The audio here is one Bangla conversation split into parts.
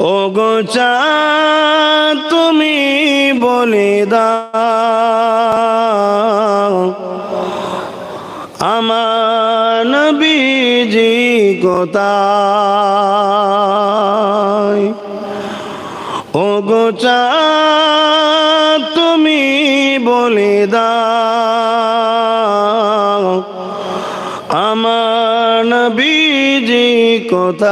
ও গো চাঁদ, তুমি বলে দাও, আমার নবীজি কোথায়? ও গো চাঁদ, তুমি বলে দাও আমার নবীজি কোথায়?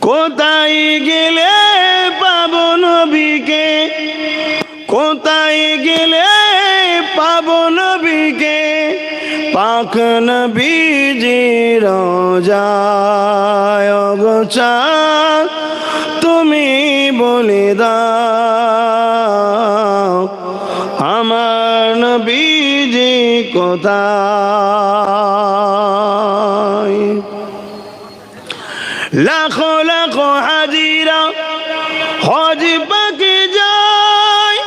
কোথায় গেলে পাবো নবীকে? কোথায় গেলে পাবো নবীকে? পাক নবীজি রোজায় গোচা তুমি বলে নবীজি কোথায়? লাখো লাখো হাজিরা হজ পাকে যায়।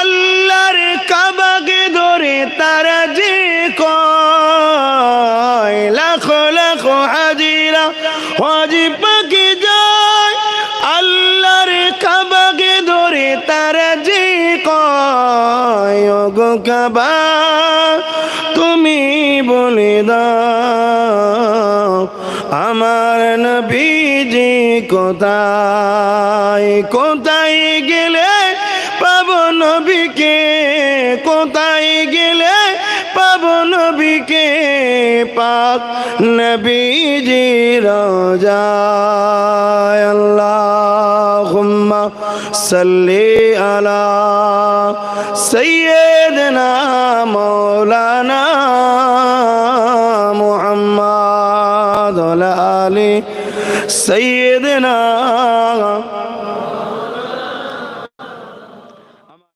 আল্লাহর কাবাকে ধরে তারা যে কয়। লাখো লাখো হাজিরা হজ পাকে যায়। তুমি বলে দাও, আমার নবীজি কোথায়? কোথায় গেলে পাব নবীকে? কোথায় গেলে পাব নবীকে? পাক নবীজি আল্লাহুম্মা সাইয়্যিদিনা মাওলানা মুহাম্মদ ওয়া আলা আলি সাইয়্যিদিনা